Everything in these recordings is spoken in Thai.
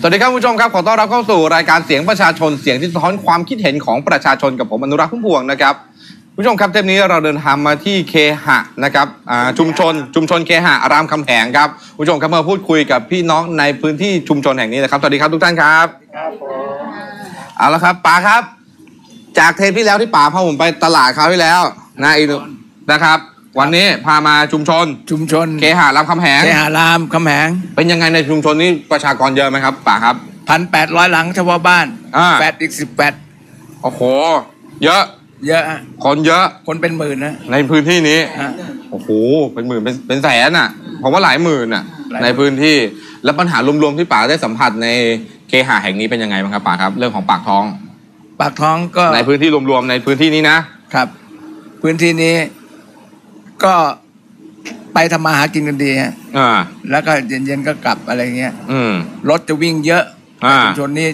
สวัสดีครับคุณผู้ชมครับขอต้อนรับเข้าสู่รายการเสียงประชาชนเสียงที่สะท้อนความคิดเห็นของประชาชนกับผมอนุรักษ์พุ่มพวงนะครับคุณผู้ชมครับเทปนี้เราเดินทางมาที่เคหะนะครับอ่าชุมชน ชุมชนเคหะรามคำแหงครับคุณผู้ชมครับมาพูดคุยกับพี่น้องในพื้นที่ชุมชนแห่งนี้นะครับสวัสดีครับทุกท่านครับเอาละครับป๋าครับ จากเทปที่แล้วที่ป๋าพาผมไปตลาดคราวที่แล้วนะอีกนะครับ วันนี้พามาชุมชน ชุมชนเคหะรามคำแหงเคหารามคำแหงเป็นยังไงในชุมชนนี้ประชากรเยอะไหมครับป๋าครับ พันแปดร้อยหลังเฉพาะบ้านอ่า แปดอีกสิบแปดโอ้โห เยอะ เยอะฮะคนเยอะคนเป็นหมื่นนะในพื้นที่นี้ ฮะ โอ้โห เป็นหมื่นเป็นเป็นแสนอะ ผมว่าหลายหมื่นอะ หลายหมื่น ในพื้นที่ แล้วปัญหารวมๆที่ป๋าได้สัมผัสในเคหะแห่งนี้เป็นยังไงบ้างครับป๋าครับ เรื่องของปากท้อง ปากท้องก็ในพื้นที่รวมๆในพื้นที่นี้นะ ครับ พื้นที่นี้ ก็ไปทำมาหากินกันดีฮะอ่า แล้วก็เย็นๆก็กลับอะไรเงี้ยอืม รถจะวิ่งเยอะอ่าชุมชนนี้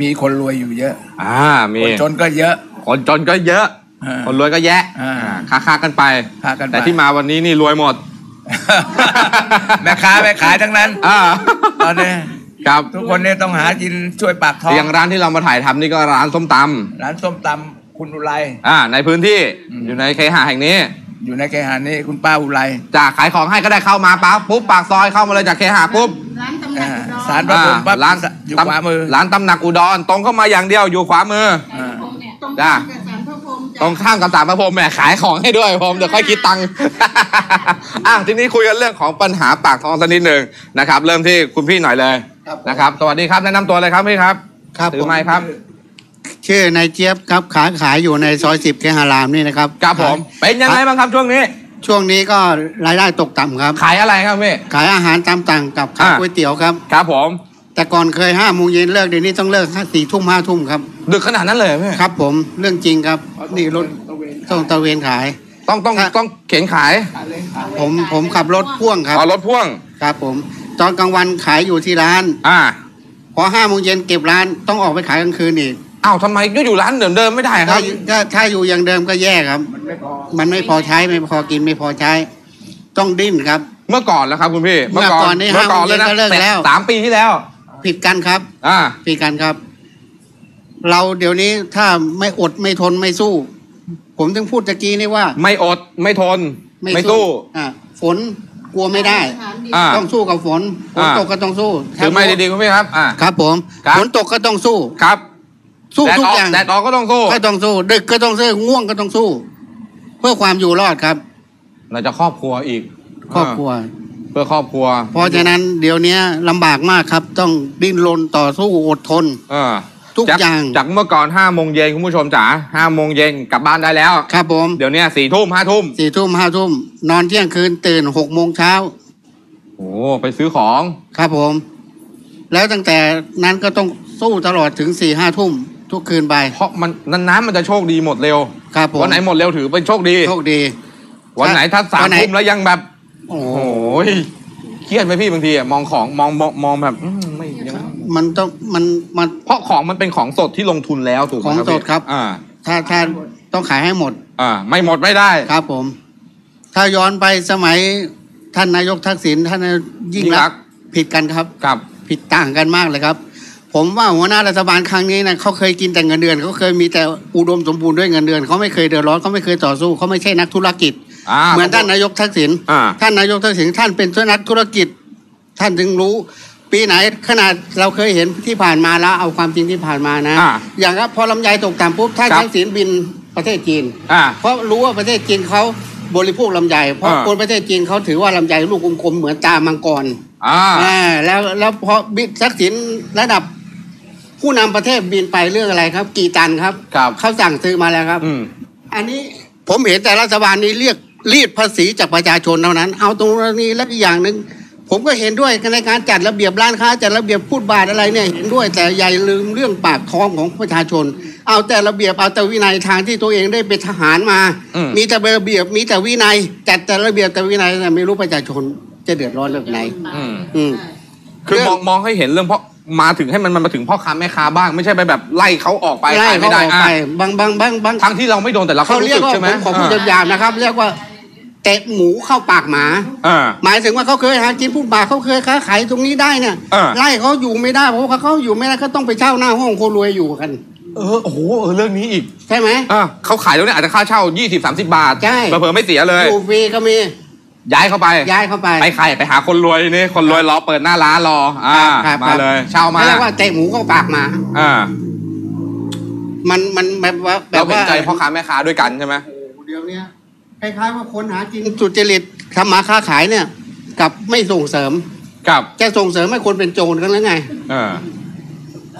มีคนรวยอยู่เยอะอ่า มี คนจนก็เยอะ คนจนก็เยอะ อ่าคนรวยก็แยะอ่าค้าค้าๆกันไป ค้ากันไป แต่ที่มาวันนี้นี่รวยหมด แม่ค้าแม่ขายทั้งนั้น อ่าตอนนี้ ครับทุกคนเนี่ยต้องหากินช่วยปากท้องอย่างร้านที่เรามาถ่ายทำนี่ก็ร้านส้มตำร้านส้มตำคุณอุไร อ่า ในพื้นที่อืม อยู่ในเคหะแห่งนี้ อยู่ในเคหานี้คุณป้าอุไรจากขายของให้ก็ได้เข้ามาปั๊บปุ๊บปากซอยเข้ามาเลยจากเคหะปุ๊บร้านตำหนักอุดรสารพระพรหมปั๊บร้านอยู่ตำขวามือร้านตำหนักอุดรตรงเข้ามาอย่างเดียวอยู่ขวามืออ่าตรงจ้าข้ามกับสารพระพรหมจ้ะตรงข้ามกับสารพระพรหมแหมขายของให้ด้วยผมเดี๋ยวค่อยคิดตังค์อะทีนี้คุยกันเรื่องของปัญหาปากท้องสักนิดหนึ่งนะครับ เริ่มที่คุณพี่หน่อยเลยนะครับ สวัสดีครับแนะนำตัวเลยครับพี่ครับครับถือผมไม้ครับ ชื่อนายเจี๊ยบครับขายขายอยู่ในซอยสิบเคหารามนี่นะครับครับผมเป็นยังไงบ้างครับช่วงนี้ ช่วงนี้ก็รายได้ตกต่ำครับ ขายอะไรครับพี่ขายอาหารตามสั่งกับขายอ่าก๋วยเตี๋ยวครับครับผม แต่ก่อนเคยห้าโมงเย็นเลิกเดี๋ยวนี้ต้องเลิกสี่ทุ่มห้าทุ่มครับดึกขนาดนั้นเลยเหรอพี่ครับ ผมเรื่องจริงครับนี่รถต้องตะเวนขาย ต้องต้องถ้าต้องเข็นขาย ผมผมขับรถพ่วงครับเอารถพ่วงครับผม ตอนกลางวันขายอยู่ที่ร้าน อ่าพอห้าโมงเย็นเก็บร้านต้องออกไปขายกลางคืนอีกอ้าวทำไมก็อยู่ร้านเดิมเดิมๆไม่ได้คถ้ารับถ้าถ้าอยู่อย่างเดิมก็แย่ครับมันไม่พอใช้ไม่พอกินไม่พอใช้ ต้องดิ้นครับ เมื่อก่อนแล้วครับคุณพี่ เมื่อก่อนนี่เมื่อก่อนเลยนะห้าโมงเย็นก็เลิกแล้วสามปีที่แล้ว ผิดกันครับ อ่าผิดกันครับ เราเดี๋ยวนี้ถ้าไม่อดไม่ทนไม่สู้ ผมถึงพูดตะกี้นี่ว่า ไม่อดไม่ทน ไม่สู้อะฝนกลัวไม่ได้อาหารดีอ่าต้องสู้กับฝนฝนอ่าตกก็ต้องสู้ถือไม่ดีๆคุณพี่ครับอ่าครับผมครับฝนตกก็ต้องสู้ครับ สู้แดดทุกออกอย่างแดดออกก็ต้องสู้ก็ต้องสู้ ดึกก็ต้องสู้ง่วงก็ต้องสู้ เพื่อความอยู่รอดครับ เราจะครอบครัวอีก ครอบครัวาเพื่อครอบครัว เพราะฉะนั้นเดี๋ยวนี้ลำบากมากครับ ต้องดิ้นรนต่อสู้อดทนเออทุกจากอย่างจากเมื่อก่อนห้าโมงเย็นคุณผู้ชมจ๋าห้าโมงเย็นกลับบ้านได้แล้ว ครับผมเดี๋ยวเนี้สี่ทุ่มห้าทุ่มสี่ทุ่มห้าทุ่มนอนเที่ยงคืนตื่นหกโมงเช้าโอ้ไปซื้อของ ครับผม แล้วตั้งแต่นั้นก็ต้องสู้ตลอดถึงสี่ห้าทุ่ม ทุกคืนไป เพราะมันนั้นน้ำมันจะโชคดีหมดเร็วครับผมวันไหนหมดเร็วถือเป็นโชคดี โชคดี วันไหนถ้าสามวันไหนทุ่มแล้วยังแบบ โอ้โอ้โหโหเครียดไหมพี่บางทีอะมองของมองมองมองแบบอืมไม่ยังมันต้องมันมันเพราะของมันเป็นของสดที่ลงทุนแล้วถูกไหมของสดพี่ครับ อ่า ถ้าถ้าต้องขายให้หมด อ่า ไม่หมดไม่ได้ครับผม ถ้าย้อนไปสมัยท่านนายกทักษิณท่านนายกยิ่งยิ่งรัรักกษษณ์ณ์ผิดกันครับกับ ผิดต่างกันมากเลยครับ ผมว่าหัวหน้ารัฐบาลครั้งนี้นะเขาเคยกินแต่เงินเดือนเขาเคยมีแต่อุดมสมบูรณ์ด้วยเงินเดือนเขาไม่เคยเดือดร้อนเขาไม่เคยต่อสู้เขาไม่ใช่นักธุรกิจอ่าเหมือนท่านนายกทักษิณอ่าท่านนายกทักษิณท่านเป็นนักธุรกิจ ท่านถึงรู้ ปีไหนขนาดเราเคยเห็นที่ผ่านมาแล้วเอาความจริงที่ผ่านมานะอ่าอย่างครับพอลำไยตกต่ำปุ๊บท่านครับทักษิณบินประเทศจีนอ่าเพราะรู้ว่าประเทศจีนเขาบริโภคลำไยเพราะอ่าคนประเทศจีนเขาถือว่าลำไยลูกกลมๆเหมือนตามังกรอ่าอ่าแล้วแล้วพอบินทักษิณระดับ ผู้นำประเทศบินไปเรื่องอะไรครับ กี่ตันครับครับเขาสั่งซื้อมาแล้วครับ อืมอันนี้ผมเห็นแต่รัฐบาลนี้เรียกรีดภาษีจากประชาชนเท่านั้น เอาตรงนี้และอีกอย่างหนึ่งผมก็เห็นด้วยในการจัดระเบียบร้านค้าจัดระเบียบพูดบาทอะไรเนี่ยเห็นด้วย แต่อย่าลืมเรื่องปากท้องของประชาชน เอาแต่ระเบียบเอาแต่วินัยทางที่ตัวเองได้เป็นทหารมาอืมมีแต่ระเบียบมีแต่วินัยจัดแต่ระเบียบแต่วินัยแต่ไม่รู้ประชาชนจะเดือดร้อนเรื่องไหนอืมอืมคือเรื่องมองมองให้เห็นเรื่องเพราะ มาถึงให้มันมันมาถึงพ่อค้าแม่ค้าบ้างไม่ใช่ไปแบบไล่เขาออกไปไล่ขายเขาไม่อได้อกอะไปบางบางบางบางทั้งที่เราไม่โดนแต่เราก็เขารู้เรียสึกกว่าใช่ไหมผมขอพูดอ่าหยาบๆนะครับ เรียกว่าเตะหมูเข้าปากหมา อ่า หมายถึงว่าเขาเคยหากินพูดบาทเขาเคยค้าขายตรงนี้ได้เนี่ยเออไล่เขาอยู่ไม่ได้เพราะว่าเขาอยู่ไม่ได้ก็ต้องไปเช่าหน้าห้องคนรวยอยู่กัน เออโอ้โหเออเรื่องนี้อีกใช่ไหม อ่าเขาขายแล้วเนี่ยอาจจะค่าเช่า 20 30 บาทใช่ เผื่อๆไม่เสียเลย อยู่ฟรีก็มี ย้ายเข้าไปย้ายเข้าไป ไปใครไปหาคนรวยนี่คนรวยรอเปิดหน้าร้านรอ อ่าครับมาเลย เช่ามาเรียกว่าเตะหมูเข้าปากหมา อ่า มันมันแบบว่าแบเราบเห็นว่าใจพ่อค้าแม่ค้าด้วยกันใช่ไหมเดี๋ยวเนี้ยคล้ายๆว่าคนหากินสุจริตทำมาค้าขายเนี่ย กับไม่ส่งเสริมกับจะส่งเสริมให้คนเป็นโจรกันแล้วไงเออ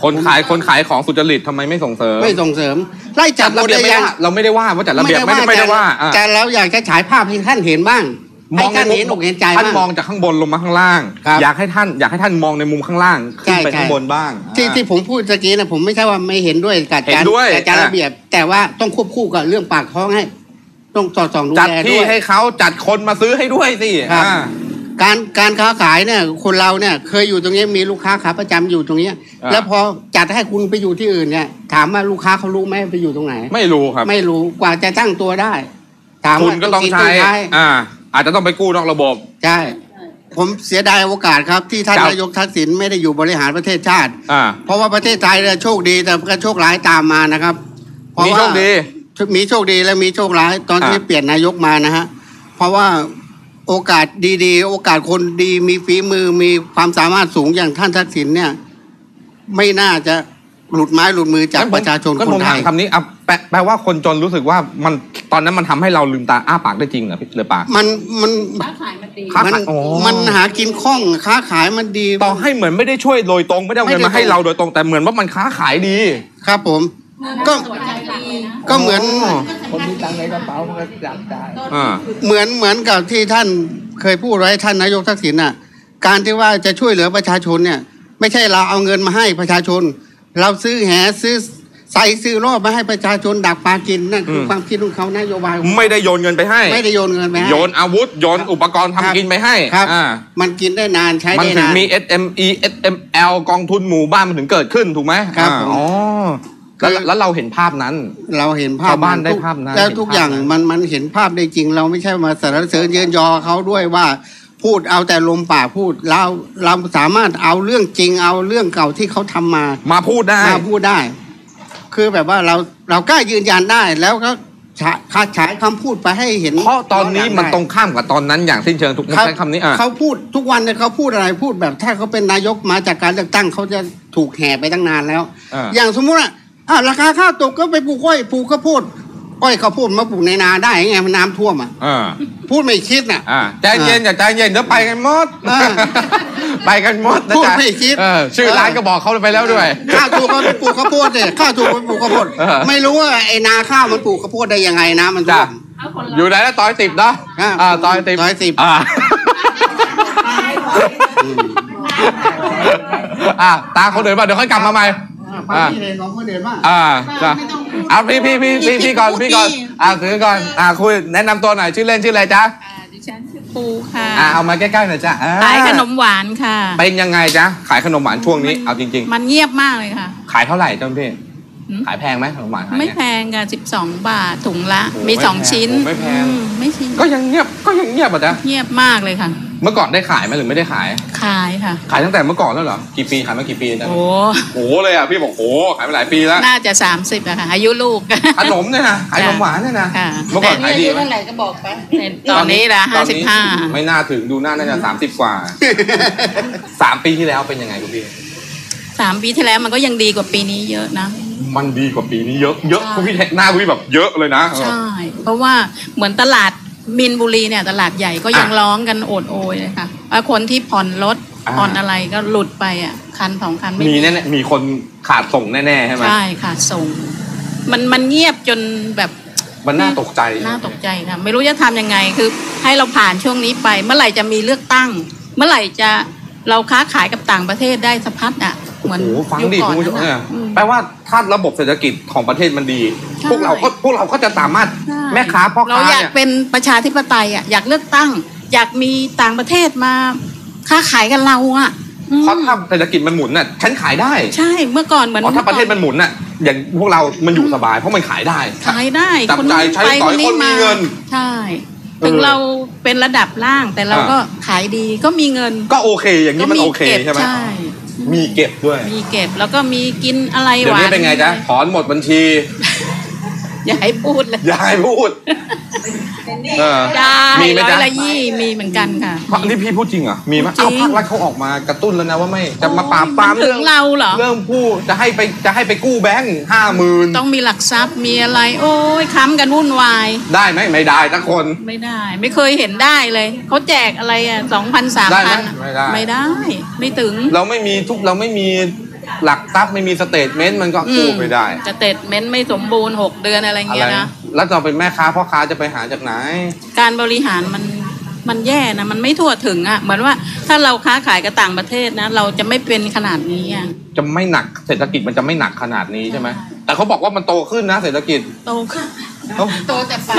คนขายคนขายของสุจริตทำไมไม่ส่งเสริม ไม่ส่งเสริมไล่จัจับดหมระดเบียบเลยไม่ยังว่าเราไม่ได้ว่าว่าจัดระเบียบไม่ได้ไม่ได้ว่าอะแต่เราอยากจะฉายภาพให้ท่านเห็นบ้าง ให้ท่านเห็นอกเห็นใจท่านบ้างมองจากข้างบนลงมาข้างล่าง ครับอยากให้ท่านอยากให้ท่านมองในมุมข้างล่างขึ้นไปใช่ใช่ ข้างบนบ้างที่อ่า ที่ผมพูดตะกี้นะผมไม่ใช่ว่าไม่เห็นด้วยกับเห็นการด้วย กับการอะระเบียบ แต่ว่าต้องควบคู่กับเรื่องปากท้องให้ ต้องสอดส่องดูจัดแลที่ด้วย ให้เขาจัดคนมาซื้อให้ด้วยสิครับ อ่า การการค้าขายเนี่ยคนเราเนี่ยเคยอยู่ตรงนี้มีลูกค้าขาประจำอยู่ตรงเนี้ยอ่า แล้วพอจัดให้คุณไปอยู่ที่อื่นเนี่ยถามว่าลูกค้าเขารู้ไหมไปอยู่ตรงไหน ไม่รู้ครับ ไม่รู้กว่าจะตั้งตัวได้ ถามคุว่าณก็ต้องกินใช้ใช้ อ่า อาจจะต้องไปกู้นอกระบบ ใช่ ผมเสียดายโอกาสครับ ที่ท่านครับ นายกทักษิณไม่ได้อยู่บริหารประเทศชาติ อ่าเพราะว่าประเทศไทยเนี่ยโชคดีแต่ก็โชคร้ายตามมานะครับ เพราะมีว่าโชคดี มีโชคดีและมีโชคร้ายตอนที่อ่าเปลี่ยนนายกมานะฮะเพราะว่าโอกาสดีๆ โอกาสคนดีมีฝีมือมีความสามารถสูงอย่างท่านทักษิณเนี่ย ไม่น่าจะ หลุดไม้หลุดมือจากงั้นผมประชาชนก็คผนมไทถามย คำนี้อะแปลแปลว่าคนจนรู้สึกว่ามันตอนนั้นมันทำให้เราลืมตาอ้าปากได้จริงเหรอพี่หรือเปล่า มันมันค้าขายมาดีค้ามันขายอ๋อ มันหากินคล่องค้าขายมันดี ต่อให้เหมือนไม่ได้ช่วยโดยตรงไม่ได้เอาเงินไม่ได้มาให้เราโดยตรงแต่เหมือนว่ามันค้าขายดี ครับผม ก็ สวยใจดีนะก็เหมือน อ๋อ คนมีตังค์ในกระเป๋ามันก็จับได้ อ่า เหมือนเหมือนกับที่ท่านเคยพูดไว้ท่านนายกทักษิณน่ะ การที่ว่าจะช่วยเหลือประชาชนเนี่ย ไม่ใช่เราเอาเงินมาให้ประชาชน เราซื้อแหซื้อใส่ซื้อรอบมาให้ประชาชนดักปลากินนั่นคือความคิดของเขานโยบายของเขาไม่ได้โยนเงินไปให้ ไม่ได้โยนเงินไปให้โยนอาวุธโยนอุปกรณ์ครับทำกินไปให้ครับอ่ามันกินได้นานใช้มันได้ถึงนานมี SME SML กองทุนหมู่บ้านมันถึงเกิดขึ้นถูกไหมครับอ่าผมอ๋อแล้วแล้วเราเห็นภาพนั้น เราเห็นภาพชาวบ้านได้ทุกภาพนั้นแล้วเห็นทุกภาพอย่างนั้นมันมันเห็นภาพได้จริง เราไม่ใช่มาสรรเสริญเยินยอเขาด้วยว่า พูดเอาแต่ลมปากพูดเราเราสามารถเอาเรื่องจริงเอาเรื่องเก่าที่เขาทำมา มาพูดได้มาพูดได้ คือแบบว่าเราเรากล้ายืนยันได้แล้วก็ฉายฉายฉายคำพูดไปให้เห็นเพราะตอนนี้มันได้ตรงข้ามกับตอนนั้นอย่างสิ้นเชิงถูกครับใช้คำนี้อะเขาพูดทุกวันเนี่ยเขาพูดอะไรพูดแบบ ถ้าเขาเป็นนายกมาจากการเลือกตั้งเขาจะถูกแห่ไปตั้งนานแล้วอ่าอย่างสมมุติว่าอะราคาข้าวตกก็ไปปลูกอ้อยปลูกข้าวโพด อ้อยข้าวโพดมาปลูกในนาได้ไงมันน้ำท่วมอะอ่าพูดไม่คิดน่ะ อ่าใจเย็นอย่าใจเย็นเดี๋ยวไปกันหมดอ่าไปกันหมดนะพูดจ๊ะไม่คิด เออชื่อร้านก็บอกเขาไปแล้วด้วย ข้าวถูกเขาไปปลูกข้าวโพดเนี่ยข้าวถูกไปปลูกข้าวโพดเออ ไม่รู้ว่าไอ้นาข้าวมันปลูกข้าวโพดได้ยังไงนะมันท่วม เอาคนอยู่ไหนแล้วตอยติบเนาะอ่าอ่าตอยติบตอยติบ อ่าอ่าตาคนอื่นป่ะเดี๋ยวค่อยกลับมาใหม่อ่าความคิดเห็นของคนอื่นว่า อ่าจ้ะ เอาพี่พี่พี่พี่พี่ก่อนพี่ก่อนอ่าถือก่อนอ่าคุยแนะนำตัวหน่อยชื่อเล่นชื่ออะไรจ๊ะอ่าดิฉันชื่อปูค่ะอ่าเอามาใกล้ๆหน่อยจ้ะอ่ขายขนมหวานค่ะเป็นยังไงจ๊ะขายขนมหวานช่วงนี้เอาจริงมันเงียบมากเลยค่ะๆขายเท่าไหร่จ้าพี่หืมขายแพงไหมขนมหวานขายไม่เนี่ยแพงค่ะสิบสองบาทถุงละโอ้มีไม่สองแพงชิ้นโอ้ไม่แพงอืมไม่ชิ้นก็ยังเงียบก็ยังเงียบอะจ๊ะเงียบมากเลยค่ะ เมื่อก่อนได้ขายไหมหรือไม่ได้ขาย ขายค่ะ ขายตั้งแต่เมื่อก่อนแล้วเหรอ กี่ปีขายมากี่ปีจ๊ะโอ้โอ้เลยอะพี่บอกโอ้ขายมาหลายปีแล้ว น่าจะสามสิบอะค่ะ อายุลูกขนมเนี่ยนะขายขนมหวานเนี่ยนะค่ะเมื่อก่อนขายดีไหมเท่าไหร่ก็บอกไปตอนนี้ละตห้าอนสิบนี้ห้าไม่น่าถึงดูหน้าน่าจะสามสิบกว่าสามปีที่แล้วเป็นยังไงคุณพี่สามปีที่แล้วมันก็ยังดีกว่าปีนี้เยอะนะมันดีกว่าปีนี้เยอะเยอะใช่คุณพี่หน้าคุณพี่แบบเยอะเลยนะใช่เพราะว่าเหมือนตลาด มินบุรีเนี่ยตลาดใหญ่ก็ยังร้องกันโอดโอยเลยค่ะว่าคนที่ผ่อนรถผ่อนอะไรก็หลุดไปอะ คันสองคันไม่มีแน่ๆมีคนขาดส่งแน่ๆใช่ไหมใช่ค่ะส่ง มันมันเงียบจนแบบมันน่าตกใจน่าตกใจค่ะไม่รู้จะทำยังไงคือ ให้เราผ่านช่วงนี้ไป เมื่อไหร่จะมีเลือกตั้ง เมื่อไหร่จะ เราค้าขายกับต่างประเทศได้สะพัดอะ เหมือนโอ้โหฟังยุคดิก่อนคุณผู้ชมนั้นเนี่ยอะอืมแปลว่าถ้าระบบเศรษฐกิจของประเทศมันดี ใช่พวกเราก็พวกเราก็จะสามารถใช่ แม่ค้าพ่อเราค้าอยากเนี่ยเป็นประชาธิปไตยอะอยากเลือกตั้ง อยากมีต่างประเทศมา ค้าขายกับเราอะอืมเพราะถ้าเศรษฐกิจมันหมุนน่ะฉันขายได้ใช่เมื่อก่อนเหมือนเพราะถ้าประเทศมันหมุนน่ะอย่างพวกเรา มันอยู่สบายเพราะมันขายได้ ขายได้จับคนจ่ายใช้ไปสอยคนมีมาเงิน ใช่ ถึงเออเราเป็นระดับล่างแต่เราอ่าก็ขายดีก็มีเงิน ก็โอเคอย่างนี้มันก็โอเคก็บใช่ไหมใช่มีเก็บด้วย มีเก็บแล้วก็มีกินอะไรเดี๋หยววานนี้เป็นไงจ๊ะถอนหมดบัญชี อย่าให้พูดเลยอยายพูดเออ ได้มีไหมร้อยจ๊ะละยี่มีเหมือนกันค่ะ เพราะนี่พี่พูดจริงเหรอมีไหมจริเอาง ภาครัฐเขาออกมากระตุ้นแล้วนะว่าไม่จะมาปราบปรามนถึเรื่องงเราเหรอ เรื่องผู้จะให้ไปจะให้ไปกู้แบงค์ห้าหมื่นต้องมีหลักทรัพย์มีอะไร โอ้ยค้ำกันวุ่นวาย ได้ไหมไม่ได้สักคน ไม่ได้ ไม่เคยเห็นได้เลยเขาแจกอะไรอะสองพันสามได้ไหมพันไม่ได้ ไม่ได้ ไม่ถึง เราไม่มีทุกเราไม่มี หลักทรัพย์ไม่มีสเตทเมนต์มันก็กู้ไม่ได้จะเต็ดเม้นไม่สมบูรณ์หกเดือนอะไรอะเงี้ไรยนะ แล้วเราเป็นแม่ค้าพ่อค้าจะไปหาจากไหน การบริหารมันมันแย่นะมันไม่ทั่วถึงอะเหมือนว่าถ้าเราค้าขายกับต่างประเทศนะ เราจะไม่เป็นขนาดนี้อะจะไม่หนักเศรษฐกิจมันจะไม่หนักขนาดนี้ใช่ไหมแต่เขาบอกว่ามันโตขึ้นนะเศรษฐกิจโตขึ้นเอ้า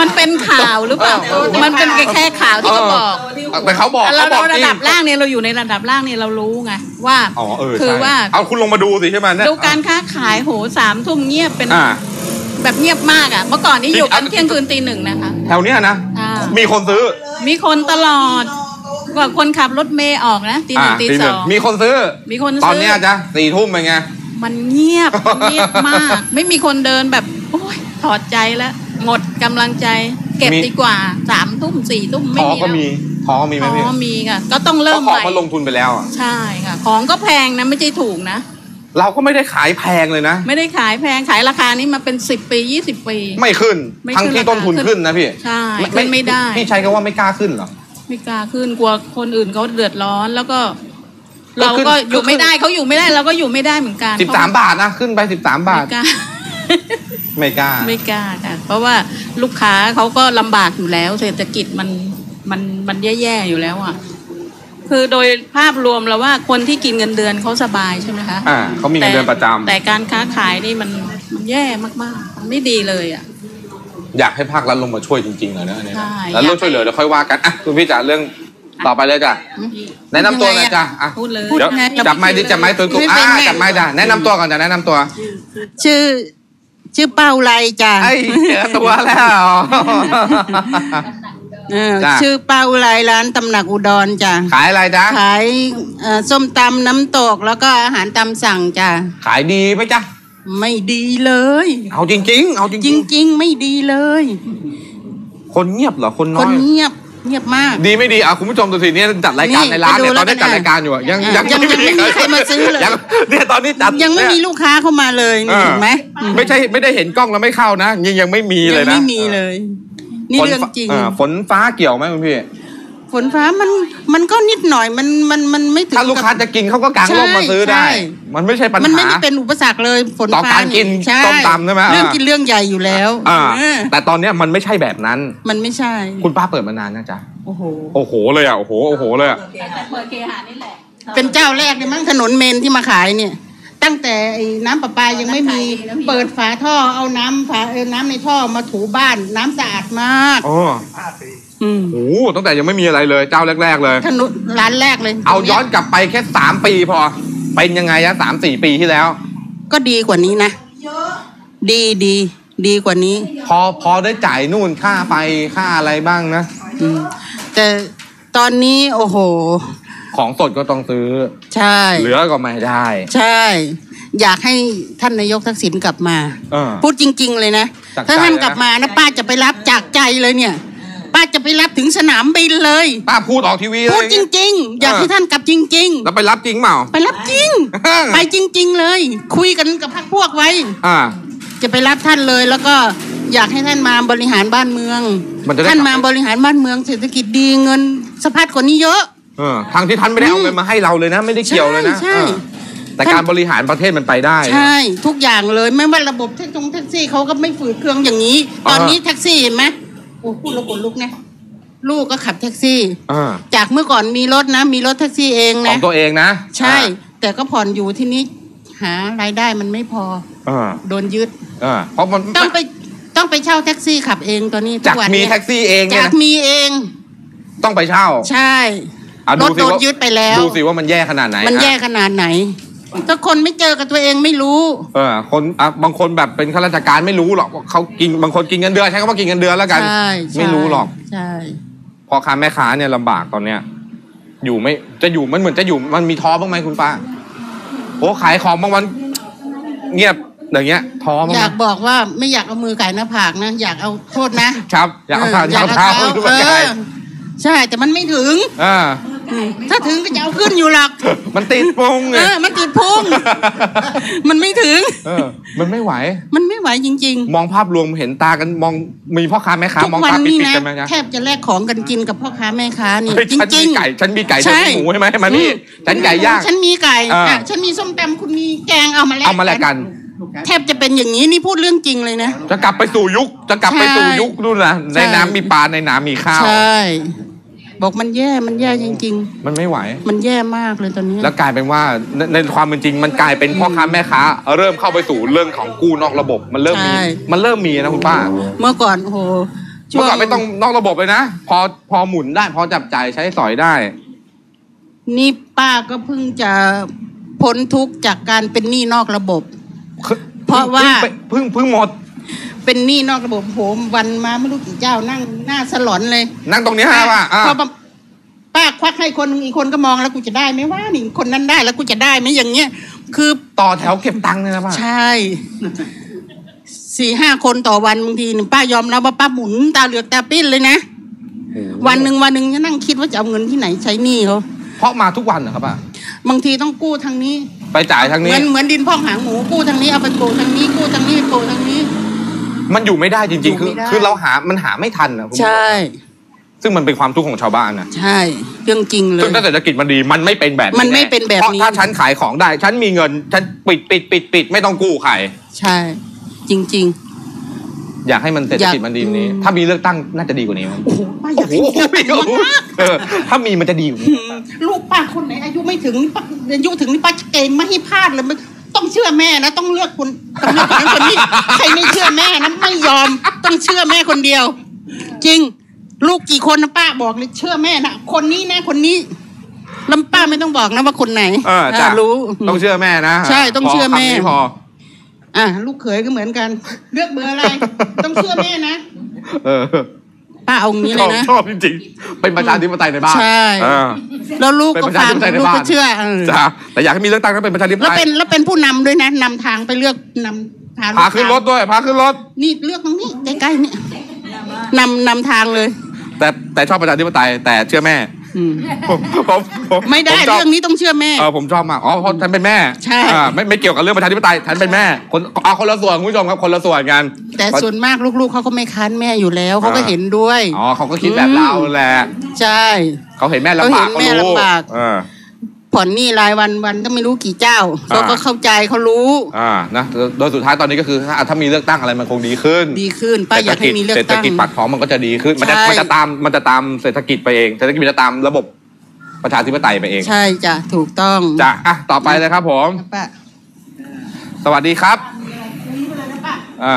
มันเป็นข่าวหรือเปล่า เออ มันเป็นแค่ข่าวที่เขาบอก แต่เขาบอกเราเขาบอกเราจระริงดับล่างเนี่ยเราอยู่ในระดับล่างเนี่ยเรารู้ไงว่าอ๋อเออคือใช่ว่าเอาคุณลงมาดูสิใช่ไหมเนี่ยดูการค้าขายโหสามทุ่มเงียบเป็นอ่า แบบเงียบมากอะ เมื่อก่อนนี้อยู่กันจริงๆ เที่ยงคืนตีหนึ่งนะคะ แถวเนี้ยนะอ่ามีคนซื้อมีคนตลอดกว่าคนขับรถเมย์ออกนะตีหนึ่งอ่าตีตีสหนึ่องงมีคนซื้อ มีคนซื้อตอนเนี้ยจ้ะสี่ทุ่มเป็นไง มันเงียบมันเงียบมาก ไม่มีคนเดินแบบ โอ้ยถอดใจแล้ว หมดกำลังใจ เก็บมี ดีกว่าสามทุ่มสี่ทุ่มไม่ท้อมีก็แล้วมี ท้อมีไหมอ๋พี่อมีค่ะ ก็ต้องเพเริ่มราะขอใหงม่มันลงทุนไปแล้วอะใช่ค่ะ ของก็แพงนะไม่ใช่ถูกนะ เราก็ไม่ได้ขายแพงเลยนะ ไม่ได้ขายแพงขายราคานี้มาเป็นสิบปียี่สิบปี ไม่ขึ้นไม่ทั้งขึ้นที่ต้นทุนราคาขึ้นนะพี่ใช่ขึ้นไม่ได้พี่ใช้คำว่าไม่กล้าขึ้นเหรอไม่กล้าขึ้นกลัวคนอื่นเขาเดือดร้อนแล้วก็ก็เราขึ้นก็ก็อยู่ขึ้นไม่ได้เขาอยู่ไม่ได้เราก็อยู่ไม่ได้เหมือนกันสิบสามบาทนะขึ้นไปสิบสามบาทไม่กล้า ไม่กล้าไม่กล้าค่ะ เพราะว่าลูกค้าเขาก็ลำบากอยู่แล้ว เศรษฐกิจมัน มันมันแย่ๆอยู่แล้วอะคือโดยภาพรวมแล้วว่าคนที่กินเงินเดือนเขาสบายใช่ไหมคะอ่าเขามีเงินเดือนประจำแต่แต่การค้าขายนี่มันมันแย่มากๆ มันไม่ดีเลยอะอยากให้ภาครัฐลงมาช่วยจริงๆเลยนะอันนี้นะใช่แล้วเรื่องช่วยเหลือเดี๋ยวค่อยว่ากันอะคุณพี่จ๋าเรื่องต่อไปเลยจ้ะแนะนำตัวหน่อยจ้ะอะพูดเลยเดี๋ยวพูดไงจับไม้ดิจับไม้ตัวตัวไม่อ่าเป็นไงจับไม้จ้ะแนะนำตัวก่อนจ้ะแนะนำตัว ชื่อชื่อเป้าไรจ้ะไอ้เจอตัวแล้วเออ จ้ะชื่อเป้าไรร้านตำหนักอุดรจ้ะขายอะไรจ๊ะขายเอ่อส้มตำน้ำตกแล้วก็อาหารตามสั่งจ้ะขายดีไหมจ๊ะไม่ดีเลย เอาจริง ๆ เอาจจริงริง ๆ ไม่ดีเลย ๆ คนเงียบเหรอคนคน้อนย เงียบเงียบมาก ดีไม่ดีอะคุณผู้ชมดูสิเนี่ยจัดรายการนี่ในร้านไปดูเนี่ยตอนนี้แล้วกันจัดรายการอยู่อะยังอะยังยังยังไม่มีใครมาซื้อเลย งเนี่ยตอนนี้จัดยังไม่มีเนี่ยลูกค้าเข้ามาเลยนี่อ่าเห็นไหม ไม่ใช่ไม่ได้เห็นกล้องแล้วไม่เข้านะยังยังไม่มีเลยยังนะไม่มีเลย นี่ฝเรื่องจริงาฝนฟ้าเกี่ยวไหมคุณพี่ ฝนฟ้ามันมันก็นิดหน่อยมันมันมันไม่ถึงถ้าลูกค้าบจะกินเขาก็กางร่มมาซื้อได้ใช่มันไม่ใช่ปัญหา มันไม่ได้เป็นอุปสรรคเลยฝนต่อฟ้าการกินใช่ส้มตำใช่ไหมเรื่องอ่ากินเรื่องใหญ่อยู่แล้วอ่าเออแต่ตอนเนี้ยมันไม่ใช่แบบนั้น มันไม่ใช่ คุณป้าเปิดมานานนะจ๊ะโอ้โหโอ้โหเลยอะโอ้โหโอ้โหเลยอะเปิดเคหานี่แหละเป็นเจ้าแรกเลยมั้งถนนเมนที่มาขายเนี่ย ตั้งแต่ไอ้น้ำประปายังไม่มีเปิดฝาท่อเอาน้ำฝาเออน้ำในท่อมาถูบ้าน น้ำสะอาดมากอ๋ออืมโอ้โหตั้งแต่ยังไม่มีอะไรเลยเจ้าแรก ๆ เลยถนนร้านแรกเลย เอาย้อนกลับไปแค่สามปีพอ เป็นยังไงอะสามสี่ปีที่แล้ว ก็ดีกว่านี้นะดีดีดีกว่านี้ พอพอได้จ่ายนู่นค่าไฟค่าอะไรบ้างนะอืมแต่ตอนนี้โอ้โห ของสดก็ต้องซื้อ ใช่ เหลือก็ไม่ได้ ใช่ อยากให้ท่านนายกทักษิณกลับมา เออ พูดจริง ๆ เลยนะ จากใจถ้าท่านเลยนะกลับมานะป้าจะไปรับจากใจเลยเนี่ย ป้าจะไปรับถึงสนามบินเลย ป้าพูดออกทีวีเลพูดย จริง ๆ อยากเออ ให้ท่านกลับจริง แล้วไปรับจริงเปล่า ๆ ไปรับจริงไปจริง ๆ เลย คุยกันกับพรรคพวกไว้ อ่า จะไปรับท่านเลยแล้วก็อยากให้ท่านมาบริหารบ้านเมือง มันจะได้ท่านมาบริหารบ้านเมืองเศรษฐกิจดีเงินสะพัดกว่านี้เยอะ เออทางที่ท่านไม่ได้เอาเงินมาให้เราเลยนะ ไม่ได้เกี่ยวเลยนะใช่ใช่เออแต่การบริหารประเทศมันไปได้ ใช่ ทุกอย่างเลยไม่ว่าระบบแท็กซี่แท็กซี่เขาก็ไม่ฝืดเครื่องอย่างนี้ ตอนนี้แท็กซี่เห็นไหมโอ้พูดแล้วขนลุกนะลูกก็ขับแท็กซี่อ่า จากเมื่อก่อนมีรถนะ มีรถแท็กซี่เองขอนะ งตัวเองนะใช่ แต่ก็ผ่อนอยู่ที่นี้หารายได้มันไม่พออ่าโดนยึดอ่าเพราะมันต้องไปต้องไปเช่าแท็กซี่ขับเองตอนนี้ทุจากกวันมีเนี้ยแท็กซี่เองเนี่ยจากนะมีเอง ต้องไปเช่า ใช่ อะรถสิโดนว่ายึดไปแล้ว ดูสิว่ามันแย่ขนาดไหนมันแย่อะขนาดไหน ถ้าคนไม่เจอกับตัวเองไม่รู้ เออคนอะบางคนแบบเป็นข้าราชการไม่รู้หรอกว่าเขากินบางคนกินเงินเดือนใช้คำว่ากินเงินเดือนแล้วกัน ใช่ใช่ไม่รู้หรอก ใช่ พ่อค้าแม่ค้าเนี่ยลำบากตอนเนี้ย อยู่ไม่จะอยู่มันเหมือนจะอยู่มันมีท้อบ้างไหมคุณป้าโอ้ขายของบางวัน เงียบอย่างเงี้ยท้อบ้างอไหมยากบอกว่าไม่อยากเอามือไก่หน้าผากนะ อยากเอาโทษนะครับ อยากเอาเอเท้าออยากเอาเท้าเท้าทุกเออย่างอใช่แต่มันไม่ถึง อ่าอืม ถ้าถึงก็จะเอาขึ้นอยู่หรอก มันติดปุงไงเออมันติดพุง มันไม่ถึง เออ มันไม่ไหว มันไม่ไหวจริงมองภาพรวมเห็นตากันมองมีพ่อค้าแม่ค้าๆทุกมองวันตาปินี้ดนะๆกันไหมนะแทบจะแลกของกันกินกับพ่อค้าแม่ค้านี่เฮ้ยจฉันริมีงไก่ฉันมีไก่ใช่ฉันมีหมูใช่ไหมมานี่อืมฉันไก่ย่างฉันมีไก่อ่าอะฉันมีส้มตำคุณมีแกงเอามาแลกเอามาแลกกันแทบจะเป็นอย่างนี้นี่พูดเรื่องจริงเลยนะ จะกลับไปสู่ยุค จะกลับไปสู่ยุคนู่นนะในใช่น้ำมีปลาในน้ำมีข้าว ใช่ บอกมันแย่มันแย่จริง มันไม่ไหว ๆ มันแย่มากเลยตอนนี้แล้วกลายเป็นว่าในในความเป็นจริง มันกลายเป็นพ่อค้าแม่ค้า เริ่มเข้าไปสู่เรื่องของกู้นอกระบบ มันเริ่มมีใช่มันเริ่มมีนะคุณป้า เมื่อก่อนโอ้โหช่เมื่วอก่อนไม่ต้องนอกระบบเลยนะ พอพอหมุนได้ พอจับจ่ายใช้สอยได้ นี่ป้าก็เพิ่งจะพ้นทุกข์จากการเป็นหนี้นอกระบบ เพราะว่า เพิ่งเพิ่งหมด เป็นหนี้นอกระบบโหมวันมาไม่รู้กี่เจ้านั่งหน้าสลอนเลย นั่งตรงนี้ฮะว่าอะพอป้าควักให้คนหนึ่งอีกคนก็มองแล้วกูจะได้ไหมว่านี่คนนั้นได้แล้วกูจะได้ไหมอย่างเงี้ย คือ ต่อแถวเก็บตังค์เลยนะป้า ใช่สี่ห้าคนต่อวันบางทีนี่ป้ายอมรับว่าป้าหมุนตาเหลือกตาปิ้นเลยนะ วันหนึ่งวันหนึ่งจะนั่งคิดว่าจะเอาเงินที่ไหนใช้หนี้เขาเพราะมาทุกวันเหรอครับป้า บางทีต้องกู้ทางนี้ ไปจ่ายทางเหนี้ มือนเหมือนดินพอกหางหมูกู้ทางนี้เอาไปโกทางนี้กู้ทางนี้ไปโกทางนี้ มันอยู่ไม่ได้จริง ๆ คือ อยู่ไม่ได้ คือเราหามันหาไม่ทันนะคุณผู้ชมใช่ ซึ่งมันเป็นความทุกข์ของชาวบ้านนะใช่ เรื่องจริงเลยซึ่งถ้าเศรษฐกิจมันดีมันไม่เป็นแบบมันไม่เป็นแบบนี้ เพราะถ้าฉันขายของได้ ฉันมีเงินฉันปิดปิดปิดปิดไม่ต้องกู้ใครใช่ จริง อยากให้มันเศรษฐกิจอยาก มันดีกว่านี้อืมถ้ามีเลือกตั้งน่าจะดีกว่านี้มั้งๆโอ้โหป้าอยากให้มีเรื่องนี้มากเออถ้ามีมันจะดีกว่านี้อืมลูกป้าคนไหนอายุไม่ถึงนี่ป้าอายุถึงนี่ป้าจะเกณฑ์ไม่ให้พลาดเลยมัน ต้องเชื่อแม่นะต้องเลือกคนต้องเลือกคนนั้นคนนี้ใครไม่เชื่อแม่นะไม่ยอม ต้องเชื่อแม่คนเดียว จริง ลูกกี่คนนะป้าบอกเลยเชื่อแม่นะคนนี้นะคนนี้แล้วป้าไม่ต้องบอกนะว่าคนไหนเออจ้ะอ่ารู้ ต้องเชื่อแม่นะใช่ต้องเชื่อแม่พคำนี้พออะลูกเขยก็เหมือนกัน เลือกเบอร์อะไร ต้องเชื่อแม่นะเออ ป้าเอางี้ชเลอยบนะ ชอบจริงๆเป็นประชาธิปไตยในบ้านใช่เออแล้วลูกเป็นก็ประชาฟัธิงปไตยในลูกบ้าก็นเชื่อเออจ้ะแต่อยากให้มีเลือกตั้งก็เป็นประชาธิปแล้วไตยเป็นแล้วเป็นผู้นำด้วยนะนำทางไปเลือกนำพาลูกพาขึ้นรถด้วยพาขึ้นรถ นี่เลือกตรงนี้ใกล้ๆเนี่ยนำนำทางเลย แต่แต่ชอบประชาธิปไตยแต่เชื่อแม่อืม ผมผมผมไม่ได้ผชบเรื่องนี้ต้องเชื่อแม่ เออผมชอบมากอ๋อเพราะฉันเป็นแม่ใช่ อ่าไม่ไม่เกี่ยวกับเรื่องประชาธิปไตยฉันเป็นแม่คนเอาคนละส่วนคุณผู้ชมครับคนละส่วนกัน แต่ส่วนมากลูกๆเขาก็ไม่ค้านแม่อยู่แล้วเขาก็เห็นด้วย อ๋อเขาก็คิดแบบเราแหละใช่ เขาเห็นแม่ลำบากเขาเห็นแม่รู้ลำบาก เออ ผ่อนหนี้รายวันวันก็ไม่รู้กี่เจ้าอ่าเขาก็เข้าใจเขารู้อ่านะโดยสุดท้ายตอนนี้ก็คือถ้าถ้ามีเลือกตั้งอะไรมันคงดีขึ้น ดีขึ้นป้าอยากให้มีเลือกเศรษฐตั้งกิจปากท้องมันก็จะดีขึ้นมันจะใช่มันจะตามมันจะตามเศรษฐกิจไปเองเศรษฐกิจมันจะตามระบบประชาธิปไตยไปเอง ใช่จ้ะถูกต้องจ้ะอะต่อไปเลยครับผมป้าสวัสดีครับอ่า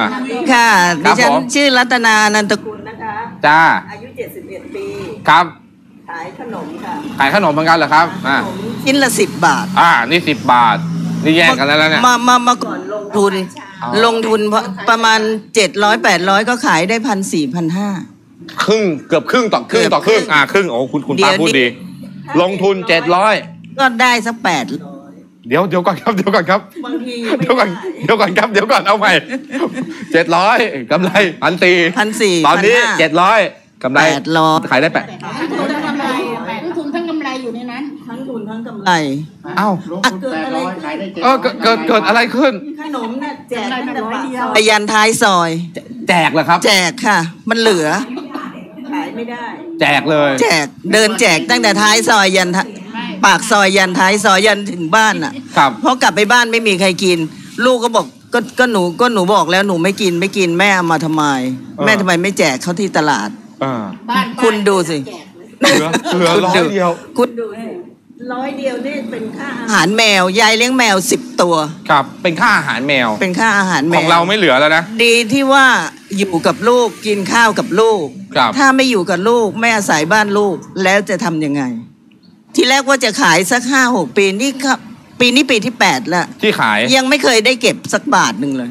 ค่ะครัดิบฉันผมชื่อรัตนานันตกุลนะคะ จ้า อายุ 71 ปี ครับ ขายขนมค่ะ ขายขนมเหมือนกันเหรอครับ อ่าขนมชิ้นละ10บาท อ่า นี่สิบบาท นี่แยกกันแล้วนะเนี่ย มามามาก่อนลงทุน อ๋อ ลงทุนเพราะประมาณ700 800ก็ขายได้พันสี่พันห้า ครึ่งเกือบครึ่งต่อครึ่งต่อครึ่ง อ่า ครึ่ง โอ้คุณคุณเดี๋ป้ายวพูดนี้ ดี ลงทุนเจ็ดร้อยก็ได้สักแปดเดี๋ยวเดี๋ยวก่อนครับ เดี๋ยวก่อนครับ บางทีเดี๋ยวก่อน เดี๋ยวก่อนครับ เดี๋ยวก่อน เอาใหม่เจ็ดร้อยกำไรพันสี่พันสี่ตอนนี้เจ็ดร้อยกำไรแปดร้อยขายได้แปด กำไรเอ้าอะเกิดอะไรเออเกิดเกิดเกิดอะไรขึ้น ขนมเนี่ยแจกตั้งแต่ปากซอยไปยันท้ายซอย แจกเหรอครับ แจกค่ะ มันเหลือ ขายไม่ได้ แจกเลย แจกเดินแจกตั้งแต่ท้ายซอยยันท้ายปากซอยยันท้ายซอยยันถึงบ้านอะครับพอกลับไปบ้านไม่มีใครกิน ลูกก็บอกก็ก็หนูก็หนูบอกแล้วหนูไม่กินไม่กินแม่เอามาทำไม แม่ทำไมไม่แจกเขาที่ตลาดเออบ้านคุณดูสิเหลือเหลือร้อยเดียวคุณดูสิ ร้อยเดียวนี่เป็นค่าอาหารแมวยายเลี้ยงแมวสิบตัว ครับ เป็นค่าอาหารแมว เป็นค่าอาหารแมขวองเราไม่เหลือแล้วนะ ดีที่ว่าอยู่กับลูกกินข้าวกับลูก ครับถ้าไม่อยู่กับลูกไม่อาศัยบ้านลูกแล้วจะทำยังไง ทีแรกว่าจะขายสักห้าหกปีนี่ครับปีนี้ปีที่แปดละที่ขายยังไม่เคยได้เก็บสักบาทหนึ่งเลย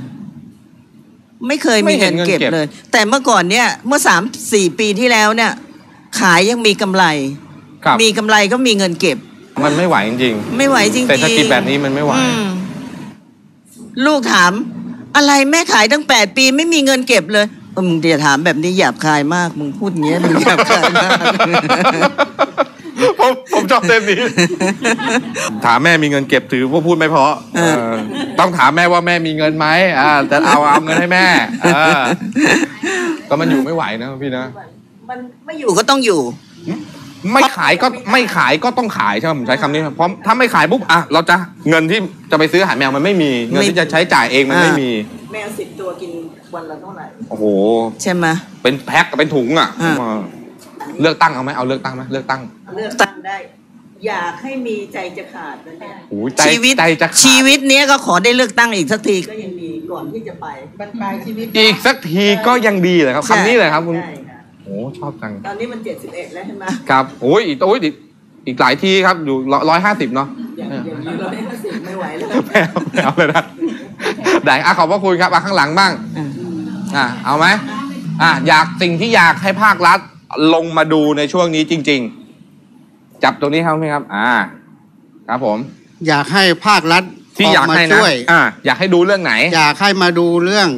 ไม่เคยไม่มีเห็เงินนเงินเก็บเก็บเลย แต่เมื่อก่อนเนี่ย เมื่อสามสี่ปีที่แล้วเนี่ย ขายยังมีกำไรครับมีกำไรก็มีเงินเก็บ มันไม่ไหวจริงไม่ไหวจริงๆๆเศรษฐกิจแบบนี้มันไม่ไหวอืมลูกถาม อะไรแม่ขายตั้งแปดปีไม่มีเงินเก็บเลยเออมึงเดี๋ยวถามแบบนี้หยาบคายมาก มึงพูดอย่างเงี้ยมึงหยาบคายมากผมผมชอบเต้นนี้ถามแม่มีเงินเก็บถือว่าพูดไม่เพราะเออเออต้องถามแม่ว่าแม่มีเงินไหมอ่าแต่เอาเอาเงินให้แม่เออก็มันอยู่ไม่ไหวนะพี่นะ มันไม่อยู่ก็ต้องอยู่ ไม่ขายก็ไม่ขายก็ต้องขายใช่ไหมผมใช้คำนี้ครับเพราะถ้าไม่ขายปุ๊บอะเราจะเงินที่จะไปซื้ออาหารแมวมันไม่มี เงินที่จะใช้จ่ายเองมันไม่มี แมวสิบตัวกินวันละเท่าไหร่โอ้โหใช่ไหมเป็นแพ็คกับเป็นถุงอะอ่าเออเลือกตั้งเอาไหมเอาเลือกตั้งไหมเลือกตั้งเลือกตั้งได้ อยากให้มีใจจะขาดนะเนี่ยโอ้ยใจชีวิตใจจะขาดชีวิตเนี้ยก็ขอได้เลือกตั้งอีกสักทีก็ยังดีก่อนที่จะไปบรรปลายชีวิต อีกสักทีก็ยังดีเลยครับคำนี้เลยครับคุณใช่ค่ะโอ้ชอบจัง ตอนนี้มันเจ็ดสิบเอ็ดแล้วใช่ไหมครับโอ้ยอีกโอ้ยอีกอีกหลายที่ครับอยู่ร้อยห้าสิบเนาะอย่างอย่างนี้เราไม่สิบไม่ไหวแล้วไม่เอาไม่เอาเลยนะได้อะขอบพระคุณครับอะข้างหลังบ้างอะอะเอาไหมอะอยากสิ่งที่อยากให้ภาครัฐลงมาดูในช่วงนี้จริง ๆ จับตรงนี้ครับไหมครับ อ่า ครับผม อยากให้ภาครัฐที่ออยากอกมาให้นะช่วยอ่าอยากให้ดูเรื่องไหน อยากให้มาดูเรื่อง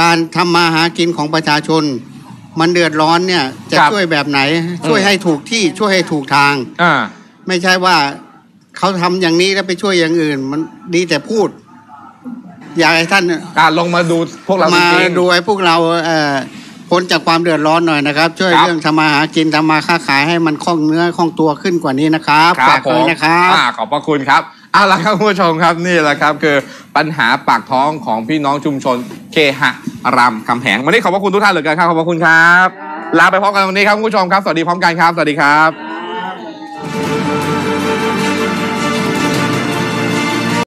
การทำมาหากินของประชาชน มันเดือดร้อนเนี่ย จะครับช่วยแบบไหน ช่วยให้ถูกที่ช่วยให้ถูกทาง อ่า ไม่ใช่ว่าเขาทำอย่างนี้แล้วไปช่วยอย่างอื่น มันดีแต่พูด อยากให้ท่านการลงมาดูพวกเราจมาริงๆดูให้พวกเราเอ่อพ้นจากความเดือดร้อนหน่อยนะครับ ช่วยครับ เรื่องทำมาหากินทำมาค้าขายให้มันคล่องเนื้อคล่องตัวขึ้นกว่านี้นะครับครับฝากผเลยมนะครับ อ่าขอบพระคุณครับ เอาละครับคุณผู้ชมครับนี่แหละครับคือปัญหาปากท้องของพี่น้องชุมชนเคหะรามคำแหงวันนี้ขอบพระคุณทุกท่านเหลือเกินครับขอบพระคุณครับ ลาไปพร้อมกันวันนี้ครับคุณผู้ชมครับ สวัสดีพร้อมกันครับ สวัสดีครับ